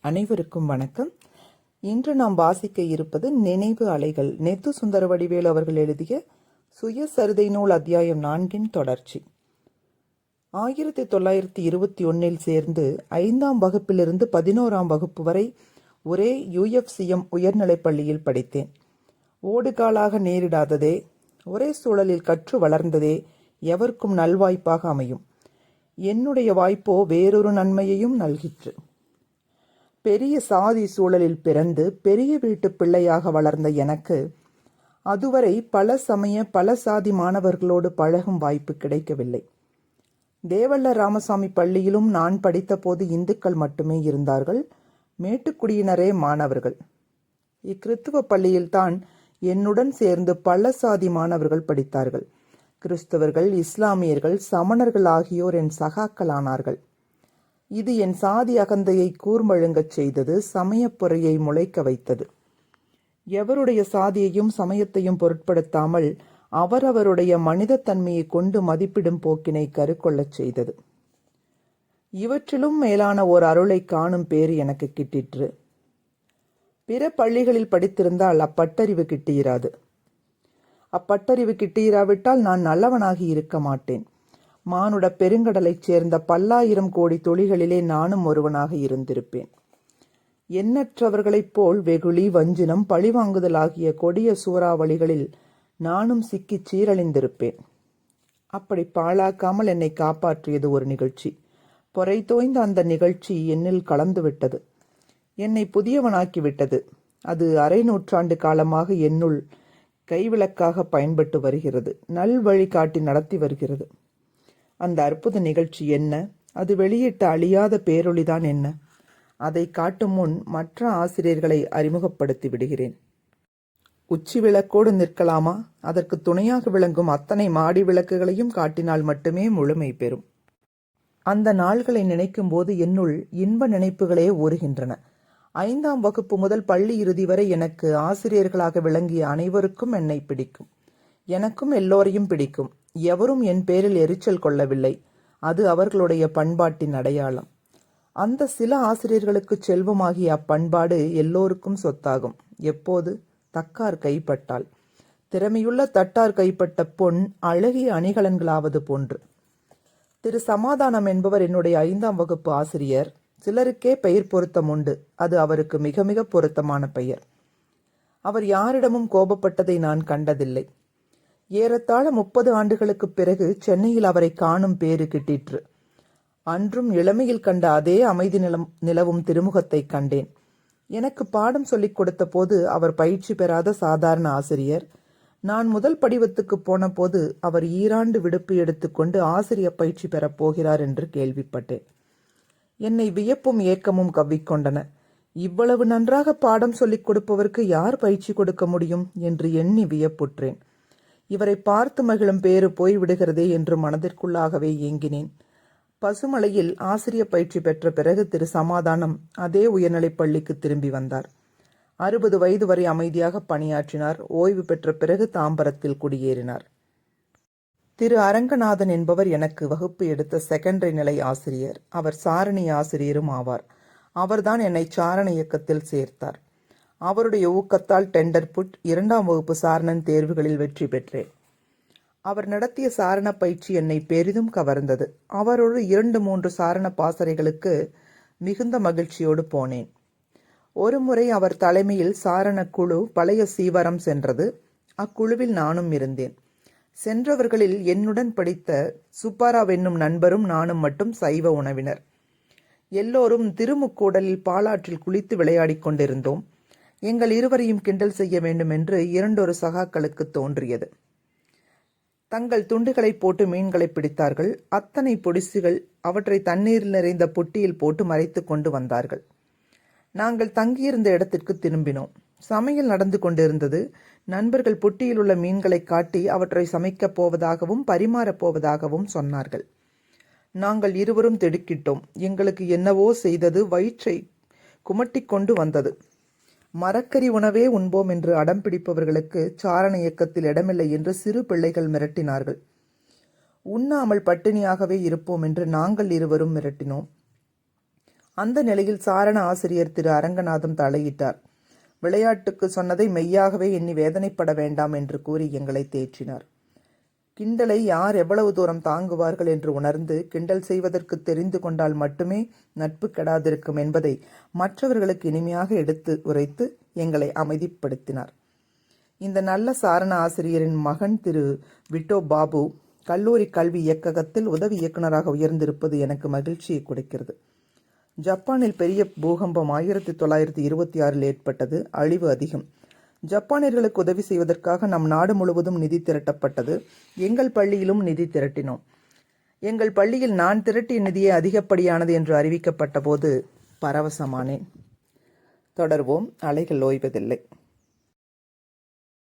அனைவருக்கும் வணக்கம். இன்று நாம் வாசிக்க இருப்பது நினைவு அலைகள். நெத்து சுந்தர வடிவேல் அவர்கள் எழுதிய சுயசரிதை நூல் அத்தியாயம் நான்கின் தொடர்ச்சி. ஆயிரத்தி தொள்ளாயிரத்தி இருபத்தி ஒன்னில் சேர்ந்து ஐந்தாம் வகுப்பிலிருந்து பதினோராம் வகுப்பு வரை ஒரே யுஎஃப்சிஎம் உயர்நிலைப் பள்ளியில் படித்தேன். ஓடுகாலாக நேரிடாததே ஒரே சூழலில் கற்று வளர்ந்ததே எவருக்கும் நல்வாய்ப்பாக அமையும். என்னுடைய வாய்ப்போ வேறொரு நன்மையையும் நல்கிற்று. பெரிய சாதி சூழலில் பிறந்து பெரிய வீட்டு பிள்ளையாக வளர்ந்த எனக்கு அதுவரை பல சமய பல சாதி மாணவர்களோடு பழகும் வாய்ப்பு கிடைக்கவில்லை. தேவல்ல ராமசாமி பள்ளியிலும் நான் படித்தபோது இந்துக்கள் மட்டுமே இருந்தார்கள். மேட்டுக்குடியினரே மாணவர்கள். இக்கிறித்துவ பள்ளியில்தான் என்னுடன் சேர்ந்து பல சாதி மாணவர்கள் படித்தார்கள். கிறிஸ்தவர்கள் இஸ்லாமியர்கள் சமணர்கள் ஆகியோர் என் சகாக்களானார்கள். இது என் சாதி அகந்தையை கூர்மழுங்கச் செய்தது சமயப்புறையை முளைக்க வைத்தது. எவருடைய சாதியையும் சமயத்தையும் பொருட்படுத்தாமல் அவரவருடைய மனிதத்தன்மையை கொண்டு மதிப்பிடும் போக்கினை கருக்கொள்ளச் செய்தது. இவற்றிலும் மேலான ஓர் அருளை காணும் பேறு எனக்கு கிட்டிற்று. பிற பள்ளிகளில் படித்திருந்தால் அப்பட்டறிவு கிட்டியிராது அப்பட்டறிவு கிட்டியிராவிட்டால் நான் நல்லவனாகி இருக்க மாட்டேன். மானுட பெருங்கடலைச் சேர்ந்த பல்லாயிரம் கோடி தொழிகளிலே நானும் ஒருவனாக இருந்திருப்பேன். எண்ணற்றவர்களைப் போல் வெகுளி வஞ்சினம் பழிவாங்குதல் ஆகிய கொடிய சூறாவளிகளில் நானும் சிக்கிச் சீரழிந்திருப்பேன். அப்படி பாழாக்காமல் என்னை காப்பாற்றியது ஒரு நிகழ்ச்சி. பொறை தோய்ந்த அந்த நிகழ்ச்சி என்னில் கலந்துவிட்டது. என்னை புதியவனாக்கிவிட்டது. அது அரை நூற்றாண்டு காலமாக என்னுள் கைவிளக்காக பயன்பட்டு வருகிறது. நல் வழிகாட்டி நடத்தி வருகிறது. அந்த அற்புத நிகழ்ச்சி என்ன? அது வெளியிட்ட அழியாத பேரொளிதான் என்ன? அதை காட்டும் முன் மற்ற ஆசிரியர்களை அறிமுகப்படுத்தி விடுகிறேன். உச்சி விளக்கோடு நிற்கலாமா? அதற்கு துணையாக விளங்கும் அத்தனை மாடி விளக்குகளையும் காட்டினால் மட்டுமே முழுமை பெறும். அந்த நாள்களை நினைக்கும் போது என்னுள் இன்ப நினைப்புகளே ஓருகின்றன. ஐந்தாம் வகுப்பு முதல் பள்ளி இறுதி வரை எனக்கு ஆசிரியர்களாக விளங்கிய அனைவருக்கும் என்னை பிடிக்கும். எனக்கும் எல்லோரையும் பிடிக்கும். எவரும் என் பேரில் எரிச்சல் கொள்ளவில்லை. அது அவர்களுடைய பண்பாட்டின் அடையாளம். அந்த சில ஆசிரியர்களுக்கு செல்வமாகிய அப்பண்பாடு எல்லோருக்கும் சொத்தாகும். எப்போது? தக்கார் கைப்பட்டால். திறமையுள்ள தட்டார் கைப்பட்ட பொன் அழகிய அணிகலன்களாவது போன்று. திரு சமாதானம் என்பவர் என்னுடைய ஐந்தாம் வகுப்பு ஆசிரியர். சிலருக்கே பெயர் பொருத்தம் உண்டு. அது அவருக்கு மிக மிக பொருத்தமான பெயர். அவர் யாரிடமும் கோபப்பட்டதை நான் கண்டதில்லை. ஏறத்தாழ முப்பது ஆண்டுகளுக்குப் பிறகு சென்னையில் அவரை காணும் பேறு கிட்டிற்று. அன்றும் இளமையில் கண்ட அதே அமைதி நிலம் நிலவும் திருமுகத்தை கண்டேன். எனக்கு பாடம் சொல்லிக் கொடுத்த போது அவர் பயிற்சி பெறாத சாதாரண ஆசிரியர். நான் முதல் படிவத்துக்கு போன போது அவர் ஈராண்டு விடுப்பு எடுத்துக்கொண்டு ஆசிரிய பயிற்சி பெறப் போகிறார் என்று கேள்விப்பட்டேன். என்னை வியப்பும் ஏக்கமும் கவ்விக்கொண்டன. இவ்வளவு நன்றாக பாடம் சொல்லிக் கொடுப்பவருக்கு யார் பயிற்சி கொடுக்க முடியும் என்று எண்ணி வியப்புற்றேன். இவரை பார்த்து மகிழும் பேறு போய்விடுகிறதே என்று மனதிற்குள்ளாகவே ஏங்கினேன். பசுமலையில் ஆசிரிய பயிற்சி பெற்ற பிறகு திரு சமாதானம் அதே உயர்நிலைப் பள்ளிக்கு திரும்பி வந்தார். அறுபது வயது வரை அமைதியாக பணியாற்றினார். ஓய்வு பெற்ற பிறகு தாம்பரத்தில் குடியேறினார். திரு அரங்கநாதன் என்பவர் எனக்கு வகுப்பு எடுத்த செகண்டரி நிலை ஆசிரியர். அவர் சாரணி ஆசிரியரும் ஆவார். அவர்தான் என்னை சாரண இயக்கத்தில் சேர்த்தார். அவருடைய ஊக்கத்தால் டெண்டர் புட் இரண்டாம் வகுப்பு சாரணன் தேர்வுகளில் வெற்றி பெற்றேன். அவர் நடத்திய சாரண பயிற்சி என்னை பெரிதும் கவர்ந்தது. அவரோடு இரண்டு மூன்று சாரண பாசறைகளுக்கு மிகுந்த மகிழ்ச்சியோடு போனேன். ஒரு முறை அவர் தலைமையில் சாரண குழு பழைய சீவரம் சென்றது. அக்குழுவில் நானும் இருந்தேன். சென்றவர்களில் என்னுடன் படித்த சுப்பாராவ் என்னும் நண்பரும் நானும் மட்டும் சைவ உணவினர். எல்லோரும் திருமுக்கூடலில் பாலாற்றில் குளித்து விளையாடிக் கொண்டிருந்தோம். எங்கள் இருவரையும் கிண்டல் செய்ய வேண்டும் என்று இரண்டொரு சகாக்களுக்கு தோன்றியது. தங்கள் துண்டுகளை போட்டு மீன்களை பிடித்தார்கள். அத்தனை பொடிசுகள் அவற்றை தண்ணீரில் நிறைந்த பொட்டியில் போட்டு மறைத்து கொண்டு வந்தார்கள். நாங்கள் தங்கியிருந்த இடத்திற்கு திரும்பினோம். சமையல் நடந்து கொண்டிருந்தது. நண்பர்கள் புட்டியில் உள்ள மீன்களை காட்டி அவற்றை சமைக்கப் போவதாகவும் பரிமாறப் போவதாகவும் சொன்னார்கள். நாங்கள் இருவரும் திடுக்கிட்டோம். எங்களுக்கு என்னவோ செய்தது வயிற்றை குமட்டி கொண்டு வந்தது. மரக்கறி உணவே உண்போம் என்று அடம் பிடிப்பவர்களுக்கு சாரண இயக்கத்தில் இடமில்லை என்று சிறு பிள்ளைகள் மிரட்டினார்கள். உண்ணாமல் பட்டினியாகவே இருப்போம் என்று நாங்கள் இருவரும் மிரட்டினோம். அந்த நிலையில் சாரண ஆசிரியர் திரு. அரங்கநாதம் தலையிட்டார். விளையாட்டுக்கு சொன்னதை மெய்யாகவே எண்ணி வேதனைப்பட வேண்டாம் என்று கூறி எங்களை தேற்றினார். கிண்டலை யார் எவ்வளவு தூரம் தாங்குவார்கள் என்று உணர்ந்து கிண்டல் செய்வதற்கு தெரிந்து கொண்டால் மட்டுமே நட்பு கெடாதிருக்கும் என்பதை மற்றவர்களுக்கு இனிமையாக எடுத்து உரைத்து எங்களை அமைதிப்படுத்தினார். இந்த நல்ல சாரண ஆசிரியரின் மகன் திரு விட்டோ பாபு கல்லூரி கல்வி இயக்ககத்தில் உதவி இயக்குநராக உயர்ந்திருப்பது எனக்கு மகிழ்ச்சியை கொடுக்கிறது. ஜப்பானில் பெரிய பூகம்பம் ஆயிரத்தி தொள்ளாயிரத்தி இருபத்தி ஆறில் ஏற்பட்டது அழிவு அதிகம். ஜப்பானியர்களுக்கு உதவி செய்வதற்காக நம் நாடு முழுவதும் நிதி திரட்டப்பட்டது. எங்கள் பள்ளியிலும் நிதி திரட்டினோம். எங்கள் பள்ளியில் நான் திரட்டிய நிதியே அதிகப்படியானது என்று அறிவிக்கப்பட்ட போது பரவசமானேன். தொடர்வோம். அலைகள் ஓய்வதில்லை.